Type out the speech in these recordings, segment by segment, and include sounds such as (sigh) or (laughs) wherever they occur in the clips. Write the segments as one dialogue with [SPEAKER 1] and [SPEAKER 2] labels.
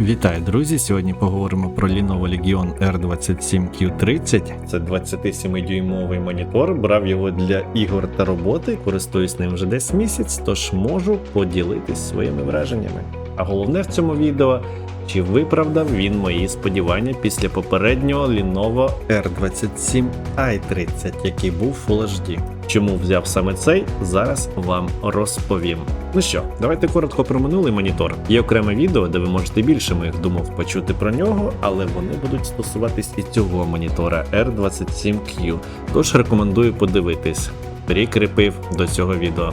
[SPEAKER 1] Вітаю, друзі! Сьогодні поговоримо про Lenovo Legion R27Q30. Це 27-дюймовий монітор. Брав його для ігор та роботи. Користуюсь ним вже десь місяць, тож можу поділитись своїми враженнями. А головне в цьому відео, чи виправдав він мої сподівання після попереднього Lenovo R27 i30, який був Full HD. Чому взяв саме цей, зараз вам розповім. Ну що, давайте коротко про минулий монітор. Є окреме відео, де ви можете більше моїх думок почути про нього, але вони будуть стосуватись і цього монітора R27Q. Тож рекомендую подивитись. Прикріпив до цього відео.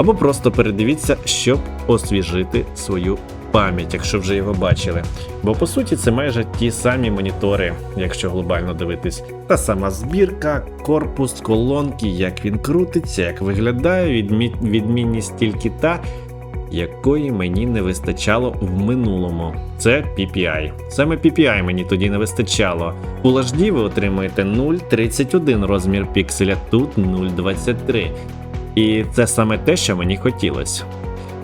[SPEAKER 1] Або просто передивіться, щоб освіжити свою пам'ять, якщо вже його бачили. Бо по суті це майже ті самі монітори, якщо глобально дивитись. Та сама збірка, корпус, колонки, як він крутиться, як виглядає, відмі... відмінність тільки та, якої мені не вистачало в минулому. Це PPI. Саме PPI мені тоді не вистачало. У HD ви отримуєте 0,31 розмір пікселя, тут 0,23. І це саме те, що мені хотілося.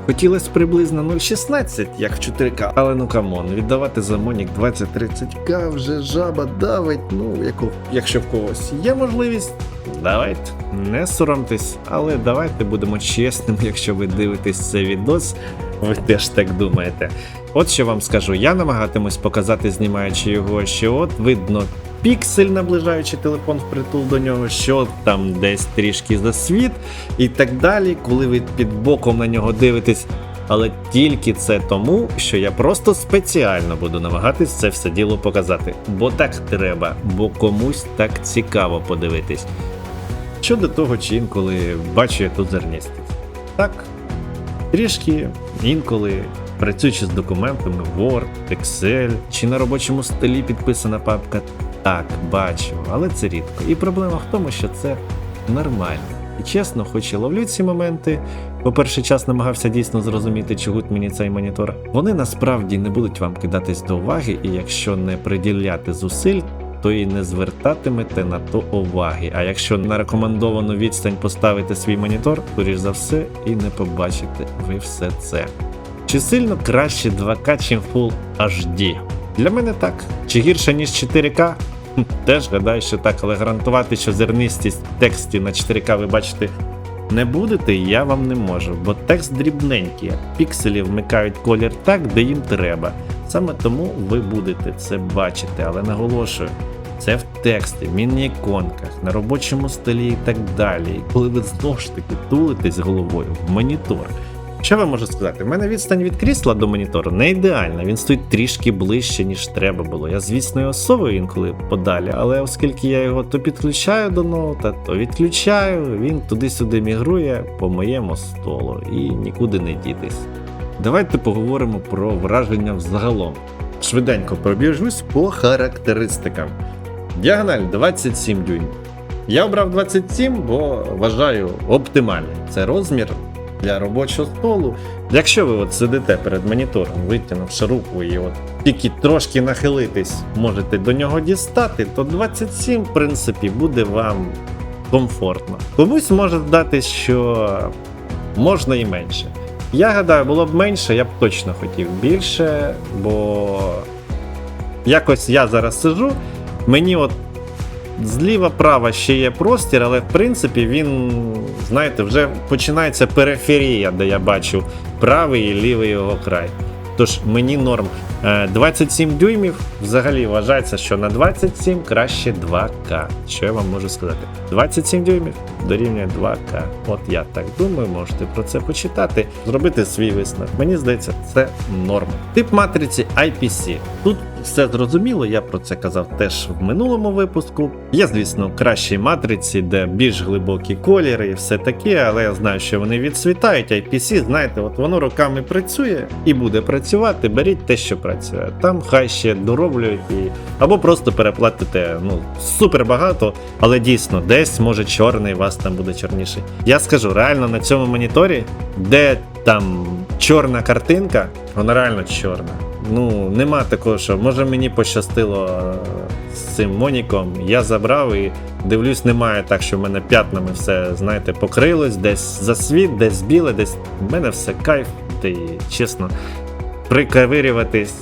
[SPEAKER 1] Хотілося приблизно 0,16, як в 4К, але ну камон, віддавати за Монік 20-30К вже жаба давить. Ну, яку, якщо в когось є можливість, давайте, не соромтесь, але давайте будемо чесними, якщо ви дивитесь цей відос, ви теж так думаєте. От що вам скажу, я намагатимусь показати, знімаючи його, що от видно піксель, наближаючи телефон впритул до нього, що там десь трішки засвіт і так далі, коли ви під боком на нього дивитесь. Але тільки це тому, що я просто спеціально буду намагатись це все діло показати. Бо так треба, бо комусь так цікаво подивитись. Щодо того, чи інколи бачу я тут зерністість. Так, трішки інколи працюючи з документами Word, Excel чи на робочому столі підписана папка. Так, бачу, але це рідко. І проблема в тому, що це нормально. І чесно, хоч і ловлю ці моменти, бо перший час намагався дійсно зрозуміти, чи мені цей монітор. Вони насправді не будуть вам кидатись до уваги, і якщо не приділяти зусиль, то і не звертатимете на то уваги. А якщо на рекомендовану відстань поставите свій монітор, скоріш за все, і не побачите ви все це. Чи сильно краще 2К, чим Full HD? Для мене так. Чи гірше, ніж 4К? (laughs) Теж гадаю, що так, але гарантувати, що зернистість в тексті на 4К ви бачите не будете, я вам не можу, бо текст дрібненький, пікселі вмикають колір так, де їм треба. Саме тому ви будете це бачити, але наголошую. Це в тексті, міні-іконках, на робочому столі і так далі. І коли ви знову ж таки тулитесь головою в монітор. Що вам можу сказати? У мене відстань від крісла до монітору не ідеальна, він стоїть трішки ближче, ніж треба було. Я, звісно, його совую інколи подалі, але оскільки я його то підключаю до ноута, то відключаю, він туди-сюди мігрує по моєму столу і нікуди не дітись. Давайте поговоримо про враження взагалом. Швиденько пробіжусь по характеристикам. Діагональ 27 дюймів. Я обрав 27, бо вважаю оптимальним. Це розмір для робочого столу. Якщо ви от сидите перед монітором, витягнувши руку і от тільки трошки нахилитись, можете до нього дістати, то 27, в принципі, буде вам комфортно. Комусь може здатись, що можна і менше. Я гадаю, було б менше, я б точно хотів більше, бо якось я зараз сижу, мені от зліва-права ще є простір, але в принципі він, знаєте, вже починається периферія, де я бачу правий і лівий його край. Тож мені норм. Е, 27 дюймів взагалі вважається, що на 27 краще 2К. Що я вам можу сказати? 27 дюймів дорівнює 2К. От я так думаю, можете про це почитати, зробити свій висновок. Мені здається, це норм. Тип матриці IPC. Тут все зрозуміло, я про це казав теж в минулому випуску. Є, звісно, кращі матриці, де більш глибокі кольори і все таке, але я знаю, що вони відсвітають. IPC, знаєте, от воно роками працює і буде працювати. Беріть те, що працює. Там хай ще дороблюють і або просто переплатите ну супер багато, але дійсно десь може чорний, вас там буде чорніший. Я скажу, реально на цьому моніторі, де там чорна картинка, вона реально чорна. Ну, нема такого, що може мені пощастило е, з цим Моніком. Я забрав і дивлюсь, немає так, що в мене п'ятнами все, знаєте, покрилось, десь засвіт, десь біле, десь в мене все кайф. Й чесно, прикавирюватись.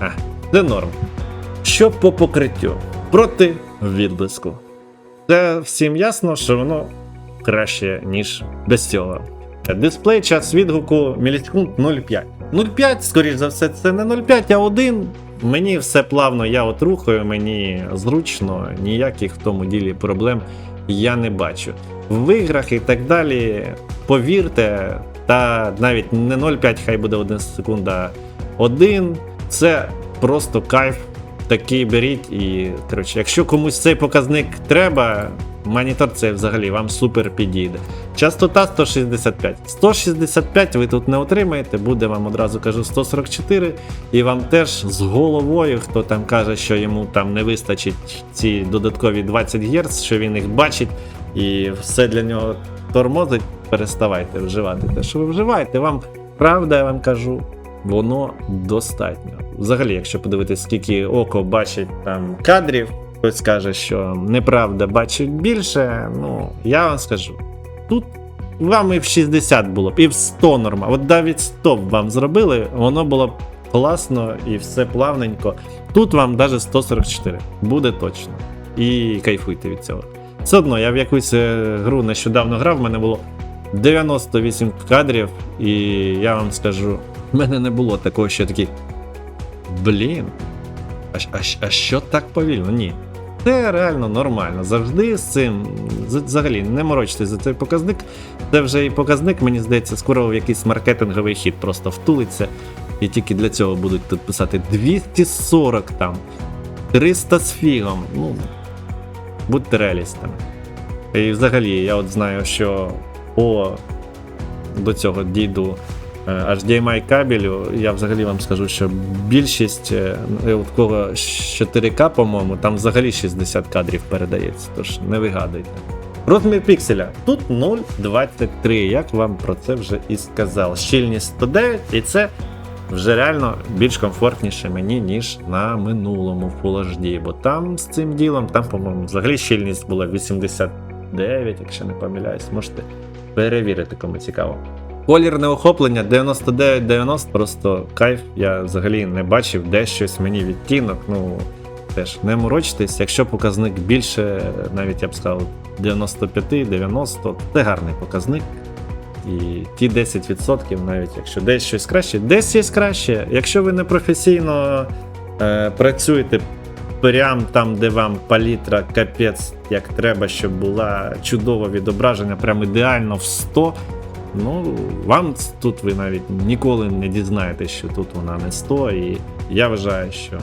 [SPEAKER 1] А, це норм. Що по покриттю? Проти відблиску. Це всім ясно, що воно краще, ніж без цього. Дисплей час відгуку мілісекунд 0,5. 0,5, скоріш за все, це не 0,5, а 1. Мені все плавно, я от рухаю, мені зручно, ніяких в тому ділі проблем я не бачу. В іграх і так далі, повірте, та навіть не 0,5, хай буде 1 секунда, 1 це просто кайф. Такий беріть і коротше, якщо комусь цей показник треба, монітор цей взагалі вам супер підійде. Частота 165. 165 ви тут не отримаєте, буде вам одразу кажу 144. І вам теж з головою, хто там каже, що йому там не вистачить ці додаткові 20 Гц, що він їх бачить і все для нього тормозить, переставайте вживати те, що ви вживаєте. Вам правда, я вам кажу, воно достатньо. Взагалі, якщо подивитись, скільки око бачить там кадрів, хтось каже, що неправда бачить більше. Ну, я вам скажу, тут вам і в 60 було б, і в 100 норма. От навіть 100 б вам зробили, воно було б класно і все плавненько. Тут вам навіть 144 буде точно. І кайфуйте від цього. Все одно, я в якусь е, гру нещодавно грав, в мене було 98 кадрів, і я вам скажу, в мене не було такого, що такий. Блін. А, а, а що так повільно? Ні. Це реально нормально. Завжди з цим. Взагалі, не морочтесь за цей показник. Це вже і показник, мені здається, скоро в якийсь маркетинговий хід просто втулиться. І тільки для цього будуть тут писати 240 там, 300 з фігом. Ну, будьте реалістами. І взагалі, я от знаю, що по до цього дійду е, HDMI кабелю, я взагалі вам скажу, що більшість е, от кого 4К, по-моєму, там взагалі 60 кадрів передається, тож не вигадуйте. Розмір пікселя тут 0,23, як вам про це вже і сказав. Щільність 109, і це вже реально більш комфортніше мені, ніж на минулому Full HD, бо там з цим ділом, там, по-моєму, взагалі щільність була 89, якщо не помиляюсь, можете перевірити, кому цікаво. Колірне охоплення 99-90, просто кайф. Я взагалі не бачив, де щось мені відтінок. Ну теж не морочтесь. Якщо показник більше, навіть я б сказав, 95-90, це гарний показник. І ті 10%, навіть якщо десь щось краще, десь є краще. Якщо ви не професійно е, працюєте прям там, де вам палітра капець, як треба, щоб була чудове відображення, прям ідеально в 100. Ну, вам тут ви навіть ніколи не дізнаєтесь, що тут вона не 100, і я вважаю, що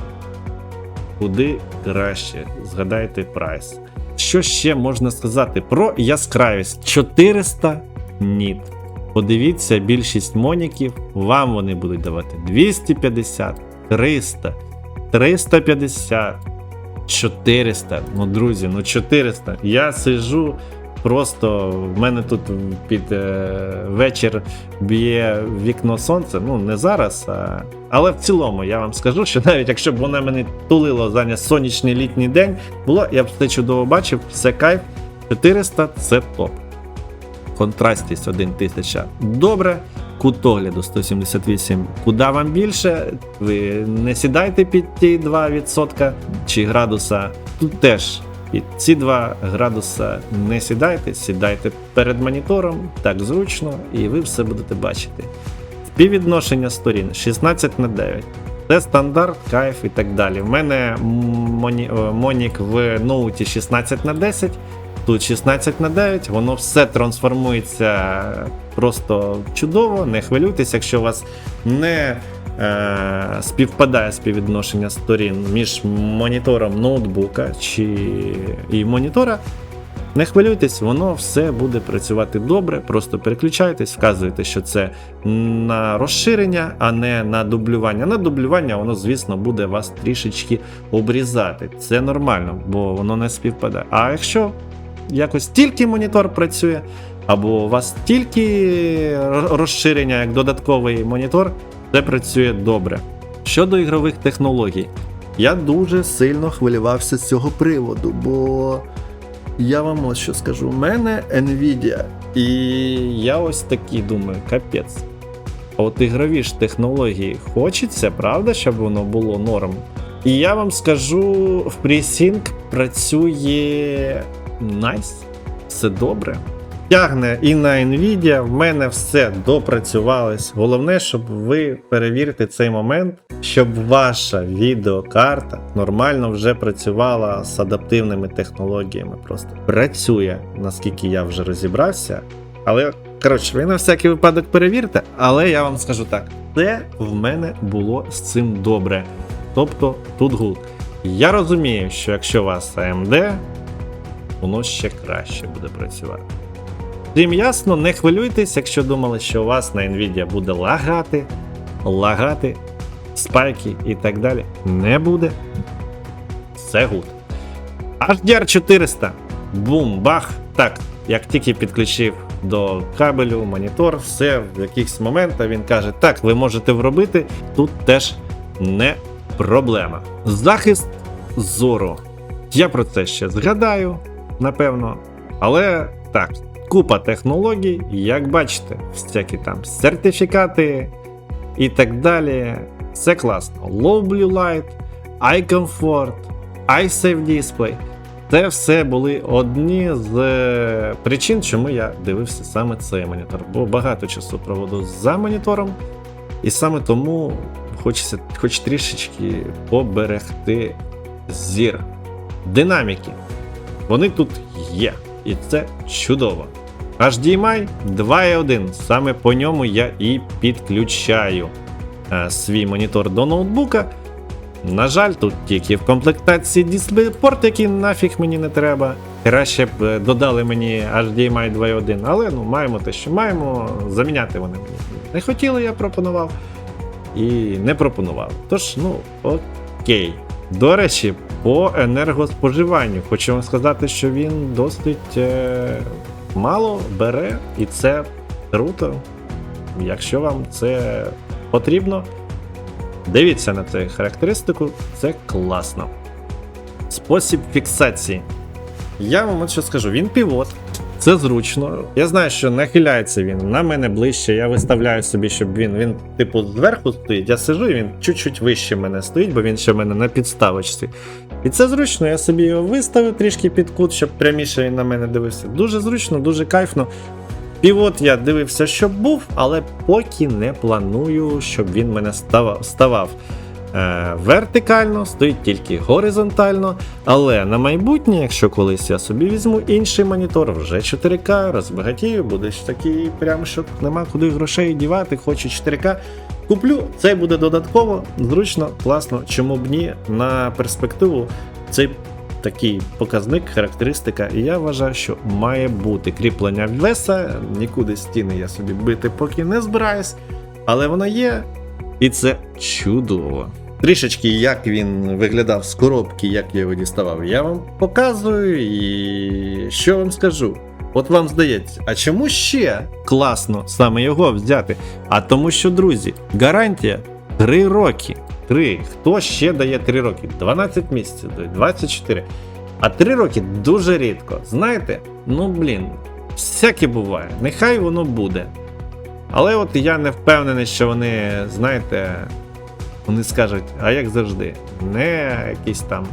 [SPEAKER 1] куди краще. Згадайте прайс. Що ще можна сказати про яскравість? 400 ніт. Подивіться, більшість моніків, вам вони будуть давати 250, 300, 350, 400. Ну, друзі, ну 400. Я сижу. Просто в мене тут під е, вечір б'є вікно сонце. Ну, не зараз, а... але в цілому я вам скажу, що навіть якщо б воно мене тулило за сонячний літній день, було, я б все чудово бачив, все кайф. 400 це топ. Контрастість 1000. Добре. Кут огляду 178. Куди вам більше? Ви не сідайте під ті 2% чи градуса. Тут теж під ці 2 градуса не сідайте, сідайте перед монітором, так зручно, і ви все будете бачити. Співвідношення сторін 16 на 9. Це стандарт, кайф і так далі. В мене моні, Монік в ноуті 16 на 10. Тут 16 на 9, воно все трансформується просто чудово. Не хвилюйтесь, якщо у вас не е, співпадає співвідношення сторін між монітором ноутбука чи і монітора. Не хвилюйтесь, воно все буде працювати добре. Просто переключайтесь, вказуєте, що це на розширення, а не на дублювання. На дублювання воно, звісно, буде вас трішечки обрізати. Це нормально, бо воно не співпадає. А якщо якось тільки монітор працює, або у вас тільки розширення як додатковий монітор, це працює добре. Щодо ігрових технологій, я дуже сильно хвилювався з цього приводу, бо я вам ось що скажу: у мене Nvidia, і я ось такий думаю, капець. А от ігрові ж технології хочеться, правда, щоб воно було норм. І я вам скажу, в FreeSync працює найс, все добре. Тягне і на Nvidia, в мене все допрацювалось. Головне, щоб ви перевірите цей момент, щоб ваша відеокарта нормально вже працювала з адаптивними технологіями. Просто працює, наскільки я вже розібрався. Але, коротше, ви на всякий випадок перевірте, але я вам скажу так: це в мене було з цим добре. Тобто тут гуд. Я розумію, що якщо у вас AMD, воно ще краще буде працювати. Всім ясно, не хвилюйтесь, якщо думали, що у вас на Nvidia буде лагати, лагати, спайки і так далі. Не буде. Все гуд. HDR 400. Бум, бах. Так, як тільки підключив до кабелю, монітор, все в якихось моментах він каже: так, ви можете вробити, тут теж не проблема. Захист зору. Я про це ще згадаю, напевно. Але так, купа технологій, як бачите, всякі там сертифікати і так далі. Все класно. Low Blue Light, Eye Comfort, Eye Safe Display. Це все були одні з е, причин, чому я дивився саме цей монітор. Бо багато часу проводу за монітором, і саме тому хочеться хоч трішечки поберегти зір. Динаміки. Вони тут є, і це чудово. HDMI 2.1. Саме по ньому я і підключаю е, свій монітор до ноутбука. На жаль, тут тільки в комплектації DisplayPort, який нафіг мені не треба. Краще б е, додали мені HDMI 2.1, але ну, маємо те, що маємо. Заміняти вони мені не хотіли, я пропонував. І не пропонував. Тож, ну, окей. До речі, по енергоспоживанню хочу вам сказати, що він досить е, мало бере, і це круто. Якщо вам це потрібно, дивіться на цю характеристику, це класно. Спосіб фіксації. Я вам от що скажу, він півот. Це зручно. Я знаю, що нахиляється він на мене ближче. Я виставляю собі, щоб він, він, типу, зверху стоїть. Я сижу і він чуть-чуть вище мене стоїть, бо він ще в мене на підставочці. І це зручно, я собі його виставив трішки під кут, щоб пряміше він на мене дивився. Дуже зручно, дуже кайфно. Півот я дивився, щоб був, але поки не планую, щоб він мене ставав. Е, вертикально, стоїть тільки горизонтально. Але на майбутнє, якщо колись я собі візьму інший монітор, вже 4К, розбагатію, буде ж такий, прям що нема куди грошей дівати, хочу 4К. Куплю, це буде додатково, зручно, класно, чому б ні, на перспективу цей такий показник, характеристика, і я вважаю, що має бути кріплення веса, нікуди стіни я собі бити поки не збираюсь, але воно є, і це чудово. Трішечки, як він виглядав з коробки, як я його діставав, я вам показую і що вам скажу. От вам здається, а чому ще класно саме його взяти? А тому що, друзі, гарантія 3 роки. 3. Хто ще дає 3 роки? 12 місяців, 24. А 3 роки дуже рідко. Знаєте, ну блін, всяке буває. Нехай воно буде. Але от я не впевнений, що вони, знаєте, вони скажуть, а як завжди, не якийсь там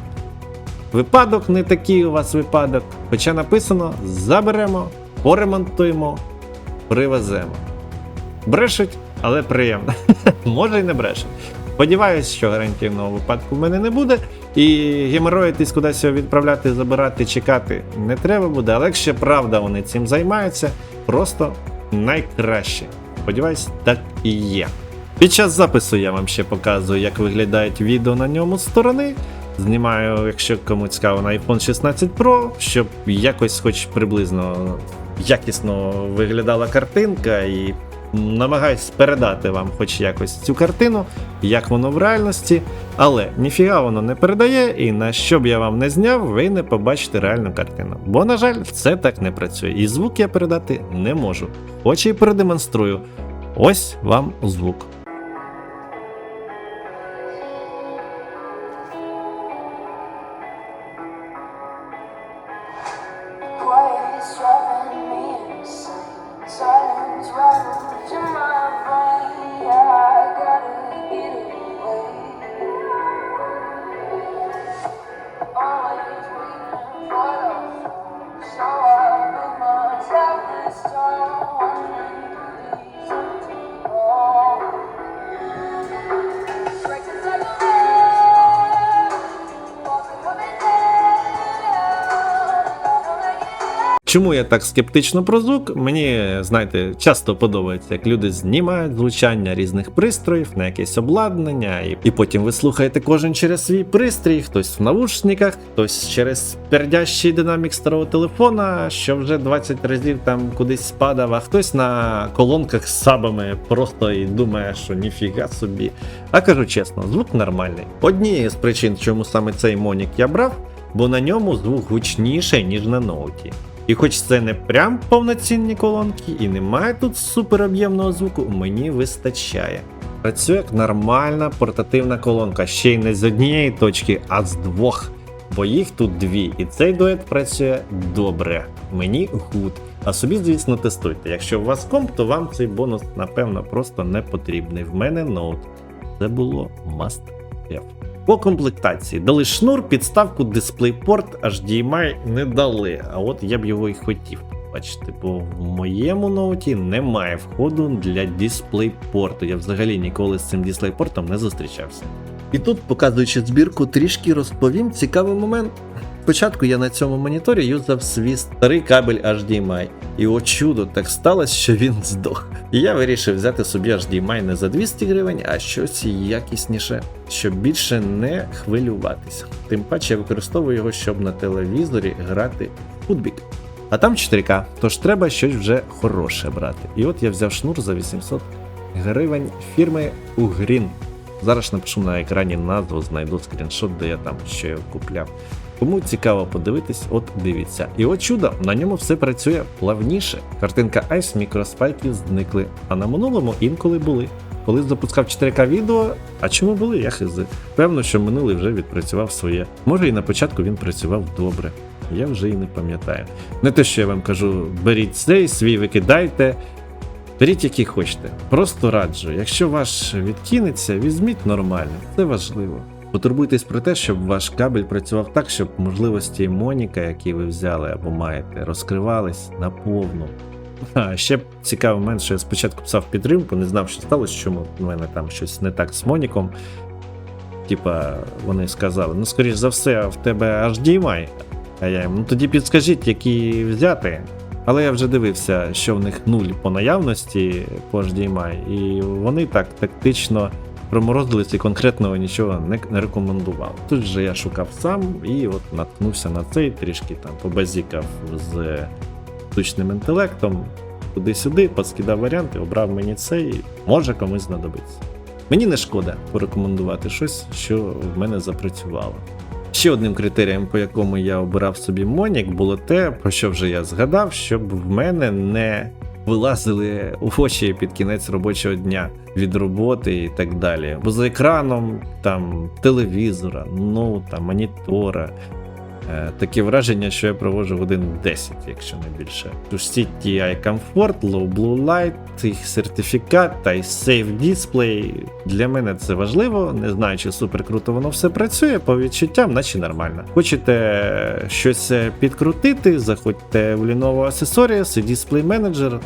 [SPEAKER 1] випадок, не такий у вас випадок. Хоча написано: заберемо, поремонтуємо, привеземо. Брешуть, але приємно. (laughs) Може й не брешуть. Сподіваюсь, що гарантійного випадку в мене не буде. І геморроїтись кудись відправляти, забирати, чекати не треба буде. Але якщо правда вони цим займаються, просто найкраще. Сподіваюсь, так і є. Під час запису я вам ще показую, як виглядають відео на ньому з сторони. Знімаю, якщо кому цікаво, на iPhone 16 Pro, щоб якось, хоч приблизно якісно виглядала картинка, і намагаюсь передати вам хоч якось цю картину, як воно в реальності. Але ніфіга воно не передає, і на що б я вам не зняв, ви не побачите реальну картину. Бо, на жаль, це так не працює. І звук я передати не можу. Хоч і продемонструю. Ось вам звук. Чому я так скептично про звук? Мені, знаєте, часто подобається, як люди знімають звучання різних пристроїв на якесь обладнання, і, і потім ви слухаєте кожен через свій пристрій, хтось в навушниках, хтось через пердящий динамік старого телефона, що вже 20 разів там кудись спадав, а хтось на колонках з сабами просто і думає, що ніфіга собі. А кажу чесно, звук нормальний. Однією з причин, чому саме цей Монік я брав, бо на ньому звук гучніший, ніж на ноуті. І хоч це не прям повноцінні колонки, і немає тут супероб'ємного звуку, мені вистачає. Працює як нормальна портативна колонка, ще й не з однієї точки, а з двох. Бо їх тут дві, і цей дует працює добре. Мені гуд. А собі, звісно, тестуйте. Якщо у вас комп, то вам цей бонус, напевно, просто не потрібний. В мене ноут. Це було must have. По комплектації дали шнур, підставку, DisplayPort, HDMI не дали. А от я б його і хотів. Бачите, бо в моєму ноуті немає входу для дисплейпорту. Я взагалі ніколи з цим дисплейпортом не зустрічався. І тут, показуючи збірку, трішки розповім цікавий момент. Спочатку я на цьому моніторі юзав свій старий кабель HDMI, і о чудо, так сталося, що він здох. І я вирішив взяти собі HDMI не за 200 гривень, а щось якісніше, щоб більше не хвилюватися. Тим паче я використовую його, щоб на телевізорі грати в футбік. А там 4К, тож треба щось вже хороше брати. І от я взяв шнур за 800 гривень фірми Ugreen. Зараз напишу на екрані назву, знайду скріншот, де я там що я купляв. Кому цікаво подивитись, от дивіться. І от чудо, на ньому все працює плавніше. Картинка Ice мікроспайки зникли, а на минулому інколи були. Коли запускав 4К відео, а чому були, я хизи. Певно, що минулий вже відпрацював своє. Може і на початку він працював добре. Я вже і не пам'ятаю. Не те, що я вам кажу, беріть цей, свій викидайте. Беріть який хочете. Просто раджу. Якщо ваш відкинеться, візьміть нормально, це важливо. Потурбуйтесь про те, щоб ваш кабель працював так, щоб можливості Моніка, які ви взяли або маєте, розкривались наповну. А ще цікавий момент, що я спочатку писав підтримку, не знав, що сталося, чому в мене там щось не так з Моніком. Типа, вони сказали, ну скоріш за все, в тебе HDMI. А я їм, ну тоді підскажіть, які взяти. Але я вже дивився, що в них нуль по наявності по HDMI, і вони так тактично проморозились і конкретного нічого не, не рекомендував. Тут же я шукав сам і от наткнувся на цей, трішки там побазікав з штучним інтелектом, туди-сюди, поскидав варіанти, обрав мені цей, може комусь знадобиться. Мені не шкода порекомендувати щось, що в мене запрацювало. Ще одним критерієм, по якому я обирав собі Монік, було те, про що вже я згадав, щоб в мене не вилазили в очі під кінець робочого дня від роботи і так далі. Бо за екраном там телевізора, ну там монітора. Е, Таке враження, що я проводжу годин 10, якщо не більше. Тож ці TI Comfort, Low Blue Light, їх сертифікат та й Safe Display. Для мене це важливо. Не знаю, чи супер круто воно все працює, по відчуттям, наче нормально. Хочете щось е, підкрутити, заходьте в Lenovo Accessories Display Manager.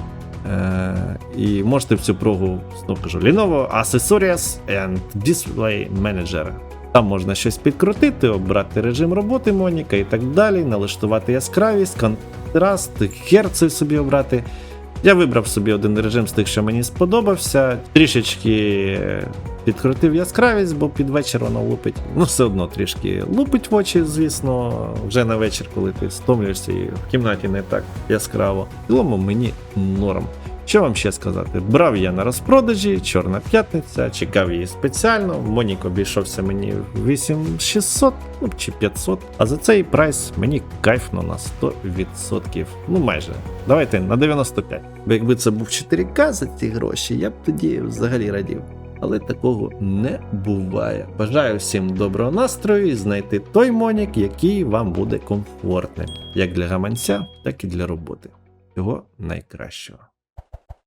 [SPEAKER 1] Е, і можете в цю прогу знову кажу Lenovo Accessories and Display Manager. Там можна щось підкрутити, обрати режим роботи Моніка і так далі, налаштувати яскравість, контраст, герци собі обрати. Я вибрав собі один режим з тих, що мені сподобався. Трішечки підкрутив яскравість, бо під вечір воно лупить. Ну, все одно трішки лупить в очі, звісно, вже на вечір, коли ти стомлюєшся і в кімнаті не так яскраво. В цілому мені норм. Що вам ще сказати? Брав я на розпродажі, Чорна п'ятниця, чекав її спеціально. Монік обійшовся мені 8600 ну, чи 500. А за цей прайс мені кайфно на 100%. Ну майже. Давайте на 95. Бо якби це був 4К за ці гроші, я б тоді взагалі радів. Але такого не буває. Бажаю всім доброго настрою і знайти той монік, який вам буде комфортним, як для гаманця, так і для роботи. Всього найкращого.